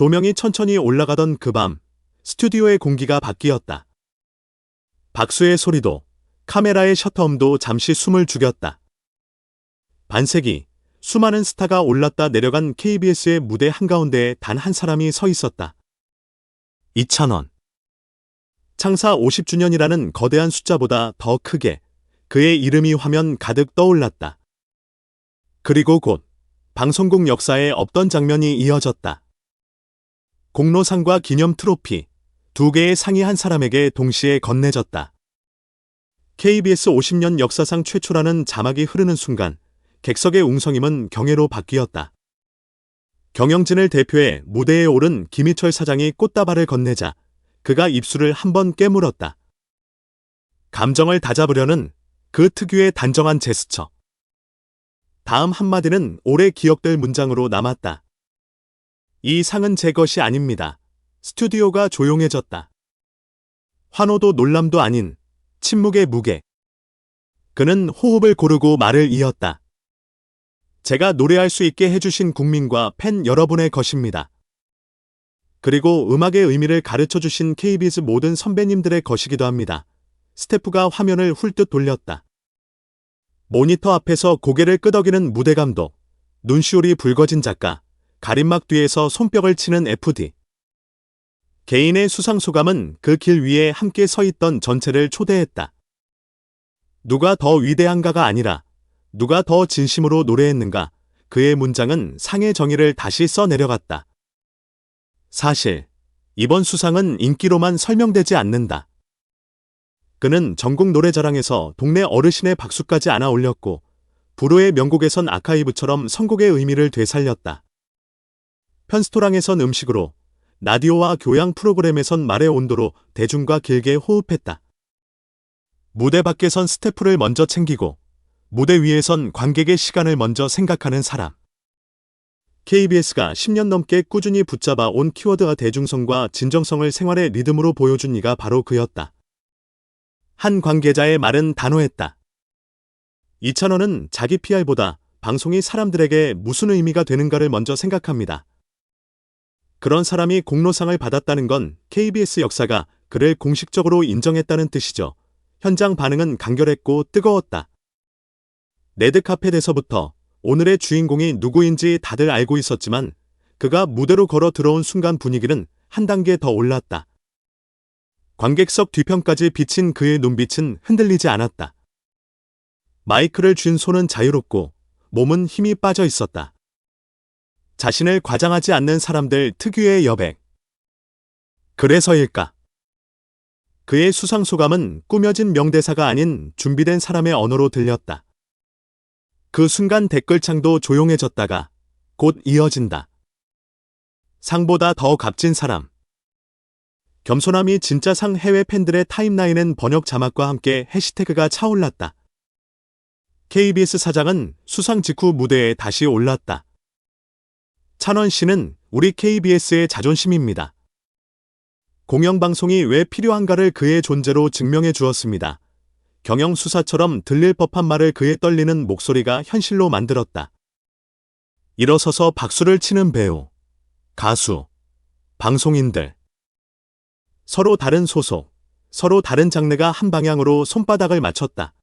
조명이 천천히 올라가던 그 밤, 스튜디오의 공기가 바뀌었다. 박수의 소리도, 카메라의 셔터음도 잠시 숨을 죽였다. 반세기, 수많은 스타가 올랐다 내려간 KBS의 무대 한가운데에 단 한 사람이 서 있었다. 이찬원. 창사 50주년이라는 거대한 숫자보다 더 크게 그의 이름이 화면 가득 떠올랐다. 그리고 곧 방송국 역사에 없던 장면이 이어졌다. 공로상과 기념 트로피 두 개의 상이 한 사람에게 동시에 건네졌다. KBS 50년 역사상 최초라는 자막이 흐르는 순간 객석의 웅성임은 경애로 바뀌었다. 경영진을 대표해 무대에 오른 김희철 사장이 꽃다발을 건네자 그가 입술을 한 번 깨물었다. 감정을 다잡으려는 그 특유의 단정한 제스처. 다음 한마디는 오래 기억될 문장으로 남았다. 이 상은 제 것이 아닙니다. 스튜디오가 조용해졌다. 환호도 놀람도 아닌 침묵의 무게. 그는 호흡을 고르고 말을 이었다. 제가 노래할 수 있게 해주신 국민과 팬 여러분의 것입니다. 그리고 음악의 의미를 가르쳐 주신 KBS 모든 선배님들의 것이기도 합니다. 스태프가 화면을 훌듯 돌렸다. 모니터 앞에서 고개를 끄덕이는 무대 감독, 눈시울이 붉어진 작가, 가림막 뒤에서 손뼉을 치는 FD. 개인의 수상 소감은 그 길 위에 함께 서 있던 전체를 초대했다. 누가 더 위대한가가 아니라 누가 더 진심으로 노래했는가 그의 문장은 상의 정의를 다시 써 내려갔다. 사실 이번 수상은 인기로만 설명되지 않는다. 그는 전국 노래자랑에서 동네 어르신의 박수까지 안아 올렸고 불후의 명곡에선 아카이브처럼 선곡의 의미를 되살렸다. 편스토랑에선 음식으로 라디오와 교양 프로그램에선 말의 온도로 대중과 길게 호흡했다. 무대 밖에선 스태프를 먼저 챙기고 무대 위에선 관객의 시간을 먼저 생각하는 사람. KBS가 10년 넘게 꾸준히 붙잡아 온 키워드와 대중성과 진정성을 생활의 리듬으로 보여준 이가 바로 그였다. 한 관계자의 말은 단호했다. 이찬원은 자기 PR보다 방송이 사람들에게 무슨 의미가 되는가를 먼저 생각합니다. 그런 사람이 공로상을 받았다는 건 KBS 역사가 그를 공식적으로 인정했다는 뜻이죠. 현장 반응은 간결했고 뜨거웠다. 레드카펫에서부터 오늘의 주인공이 누구인지 다들 알고 있었지만 그가 무대로 걸어 들어온 순간 분위기는 한 단계 더 올랐다. 관객석 뒤편까지 비친 그의 눈빛은 흔들리지 않았다. 마이크를 쥔 손은 자유롭고 몸은 힘이 빠져 있었다. 자신을 과장하지 않는 사람들 특유의 여백. 그래서일까? 그의 수상 소감은 꾸며진 명대사가 아닌 준비된 사람의 언어로 들렸다. 그 순간 댓글창도 조용해졌다가 곧 이어진다. 상보다 더 값진 사람. 겸손함이 진짜 상 해외 팬들의 타임라인엔 번역 자막과 함께 해시태그가 차올랐다. KBS 사장은 수상 직후 무대에 다시 올랐다. 찬원 씨는 우리 KBS의 자존심입니다. 공영방송이 왜 필요한가를 그의 존재로 증명해 주었습니다. 경영수사처럼 들릴 법한 말을 그의 떨리는 목소리가 현실로 만들었다. 일어서서 박수를 치는 배우, 가수, 방송인들. 서로 다른 소속, 서로 다른 장르가 한 방향으로 손바닥을 맞췄다.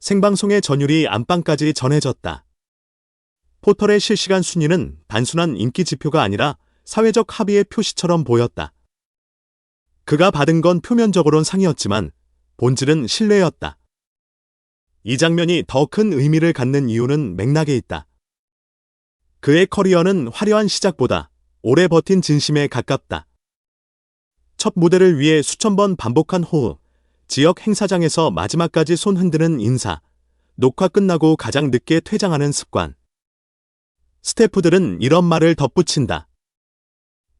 생방송의 전율이 안방까지 전해졌다. 포털의 실시간 순위는 단순한 인기 지표가 아니라 사회적 합의의 표시처럼 보였다. 그가 받은 건 표면적으론 상이었지만 본질은 신뢰였다. 이 장면이 더 큰 의미를 갖는 이유는 맥락에 있다. 그의 커리어는 화려한 시작보다 오래 버틴 진심에 가깝다. 첫 무대를 위해 수천 번 반복한 호흡, 지역 행사장에서 마지막까지 손 흔드는 인사, 녹화 끝나고 가장 늦게 퇴장하는 습관. 스태프들은 이런 말을 덧붙인다.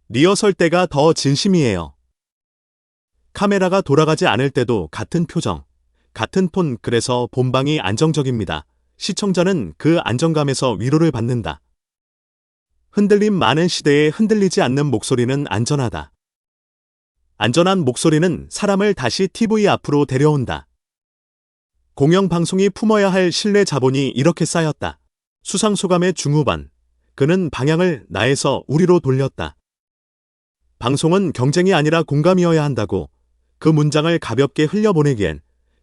리허설 때가 더 진심이에요. 카메라가 돌아가지 않을 때도 같은 표정, 같은 톤, 그래서 본방이 안정적입니다. 시청자는 그 안정감에서 위로를 받는다. 흔들림 많은 시대에 흔들리지 않는 목소리는 안전하다. 안전한 목소리는 사람을 다시 TV 앞으로 데려온다. 공영방송이 품어야 할 신뢰 자본이 이렇게 쌓였다. 수상소감의 중후반, 그는 방향을 나에서 우리로 돌렸다. 방송은 경쟁이 아니라 공감이어야 한다고 그 문장을 가볍게 흘려보내기엔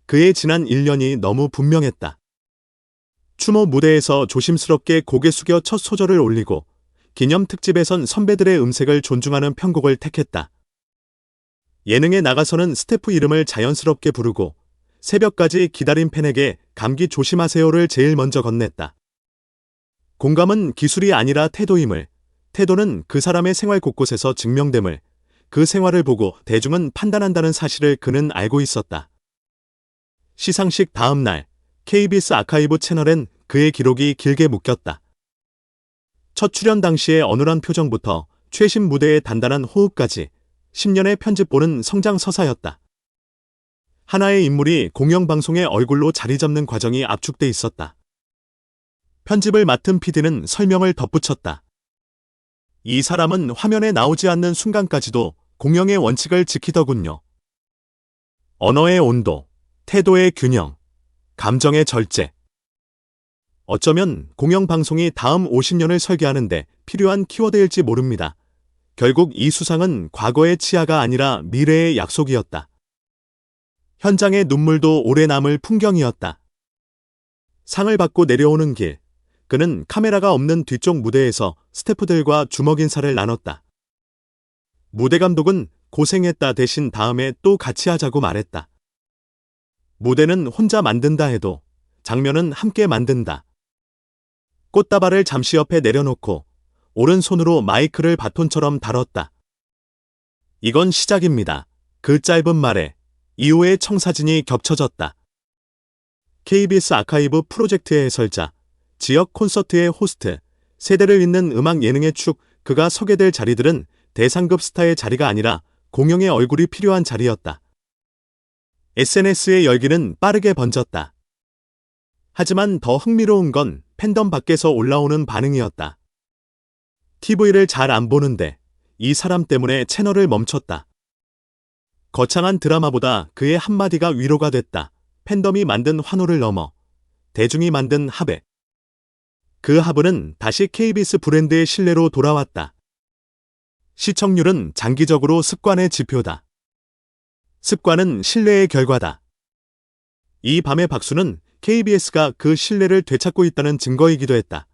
그의 지난 1년이 너무 분명했다. 추모 무대에서 조심스럽게 고개 숙여 첫 소절을 올리고 기념 특집에선 선배들의 음색을 존중하는 편곡을 택했다. 예능에 나가서는 스태프 이름을 자연스럽게 부르고 새벽까지 기다린 팬에게 감기 조심하세요를 제일 먼저 건넸다. 공감은 기술이 아니라 태도임을, 태도는 그 사람의 생활 곳곳에서 증명됨을, 그 생활을 보고 대중은 판단한다는 사실을 그는 알고 있었다. 시상식 다음 날, KBS 아카이브 채널엔 그의 기록이 길게 묶였다. 첫 출연 당시의 어눌한 표정부터 최신 무대의 단단한 호흡까지 10년의 편집본은 성장 서사였다. 하나의 인물이 공영방송의 얼굴로 자리 잡는 과정이 압축돼 있었다. 편집을 맡은 PD는 설명을 덧붙였다. 이 사람은 화면에 나오지 않는 순간까지도 공영의 원칙을 지키더군요. 언어의 온도, 태도의 균형, 감정의 절제. 어쩌면 공영방송이 다음 50년을 설계하는데 필요한 키워드일지 모릅니다. 결국 이 수상은 과거의 치아가 아니라 미래의 약속이었다. 현장의 눈물도 오래 남을 풍경이었다. 상을 받고 내려오는 길, 그는 카메라가 없는 뒤쪽 무대에서 스태프들과 주먹 인사를 나눴다. 무대 감독은 고생했다 대신 다음에 또 같이 하자고 말했다. 무대는 혼자 만든다 해도 장면은 함께 만든다. 꽃다발을 잠시 옆에 내려놓고 오른손으로 마이크를 바톤처럼 다뤘다. 이건 시작입니다. 그 짧은 말에 이후의 청사진이 겹쳐졌다. KBS 아카이브 프로젝트의 해설자, 지역 콘서트의 호스트, 세대를 잇는 음악 예능의 축, 그가 서게 될 자리들은 대상급 스타의 자리가 아니라 공영의 얼굴이 필요한 자리였다. SNS의 열기는 빠르게 번졌다. 하지만 더 흥미로운 건 팬덤 밖에서 올라오는 반응이었다. TV를 잘 안 보는데 이 사람 때문에 채널을 멈췄다. 거창한 드라마보다 그의 한마디가 위로가 됐다. 팬덤이 만든 환호를 넘어 대중이 만든 합의. 그 합은 다시 KBS 브랜드의 신뢰로 돌아왔다. 시청률은 장기적으로 습관의 지표다. 습관은 신뢰의 결과다. 이 밤의 박수는 KBS가 그 신뢰를 되찾고 있다는 증거이기도 했다.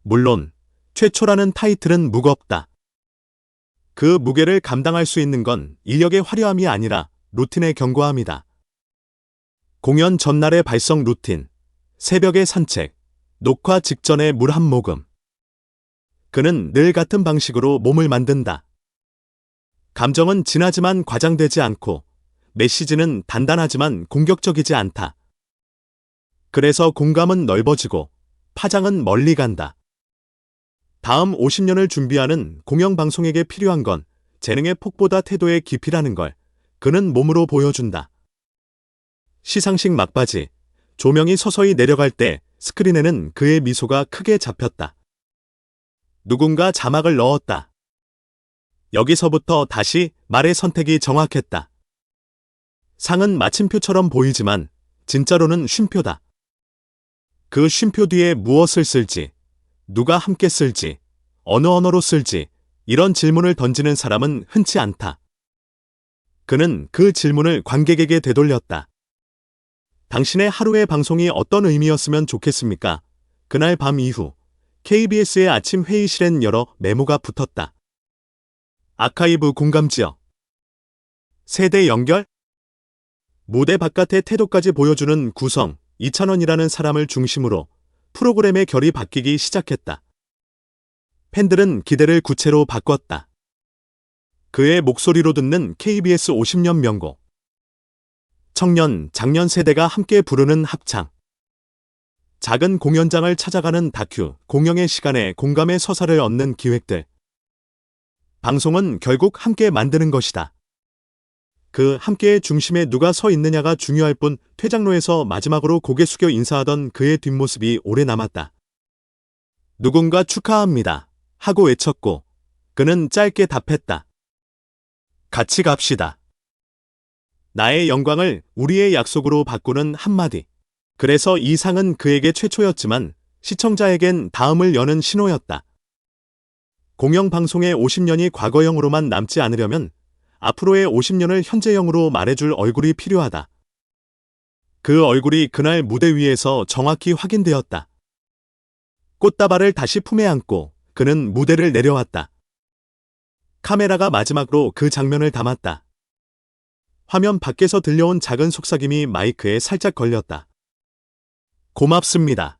물론 최초라는 타이틀은 무겁다. 그 무게를 감당할 수 있는 건 인력의 화려함이 아니라 루틴의 견고함이다. 공연 전날의 발성 루틴, 새벽의 산책, 녹화 직전의 물한 모금. 그는 늘 같은 방식으로 몸을 만든다. 감정은 진하지만 과장되지 않고 메시지는 단단하지만 공격적이지 않다. 그래서 공감은 넓어지고 파장은 멀리 간다. 다음 50년을 준비하는 공영방송에게 필요한 건 재능의 폭보다 태도의 깊이라는 걸 그는 몸으로 보여준다. 시상식 막바지, 조명이 서서히 내려갈 때 스크린에는 그의 미소가 크게 잡혔다. 누군가 자막을 넣었다. 여기서부터 다시 말의 선택이 정확했다. 상은 마침표처럼 보이지만 진짜로는 쉼표다. 그 쉼표 뒤에 무엇을 쓸지, 누가 함께 쓸지, 어느 언어로 쓸지, 이런 질문을 던지는 사람은 흔치 않다. 그는 그 질문을 관객에게 되돌렸다. 당신의 하루의 방송이 어떤 의미였으면 좋겠습니까? 그날 밤 이후 KBS의 아침 회의실엔 여러 메모가 붙었다. 아카이브 공감 지역. 세대 연결? 무대 바깥의 태도까지 보여주는 구성, 이찬원이라는 사람을 중심으로 프로그램의 결이 바뀌기 시작했다. 팬들은 기대를 구체로 바꿨다. 그의 목소리로 듣는 KBS 50년 명곡. 청년, 장년 세대가 함께 부르는 합창. 작은 공연장을 찾아가는 다큐, 공영의 시간에 공감의 서사를 얻는 기획들. 방송은 결국 함께 만드는 것이다. 그 함께의 중심에 누가 서 있느냐가 중요할 뿐 퇴장로에서 마지막으로 고개 숙여 인사하던 그의 뒷모습이 오래 남았다. 누군가 축하합니다. 하고 외쳤고 그는 짧게 답했다. 같이 갑시다. 나의 영광을 우리의 약속으로 바꾸는 한마디. 그래서 이 상은 그에게 최초였지만 시청자에겐 다음을 여는 신호였다. 공영방송의 50년이 과거형으로만 남지 않으려면 앞으로의 50년을 현재형으로 말해줄 얼굴이 필요하다. 그 얼굴이 그날 무대 위에서 정확히 확인되었다. 꽃다발을 다시 품에 안고 그는 무대를 내려왔다. 카메라가 마지막으로 그 장면을 담았다. 화면 밖에서 들려온 작은 속삭임이 마이크에 살짝 걸렸다. 고맙습니다.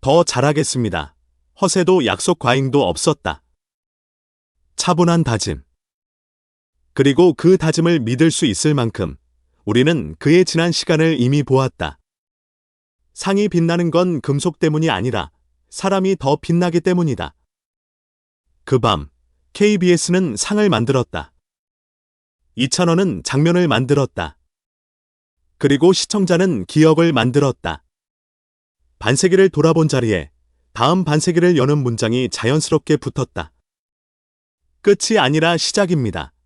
더 잘하겠습니다. 허세도 약속 과잉도 없었다. 차분한 다짐. 그리고 그 다짐을 믿을 수 있을 만큼 우리는 그의 지난 시간을 이미 보았다. 상이 빛나는 건 금속 때문이 아니라 사람이 더 빛나기 때문이다. 그 밤 KBS는 상을 만들었다. 이찬원은 장면을 만들었다. 그리고 시청자는 기억을 만들었다. 반세기를 돌아본 자리에 다음 반세기를 여는 문장이 자연스럽게 붙었다. 끝이 아니라 시작입니다.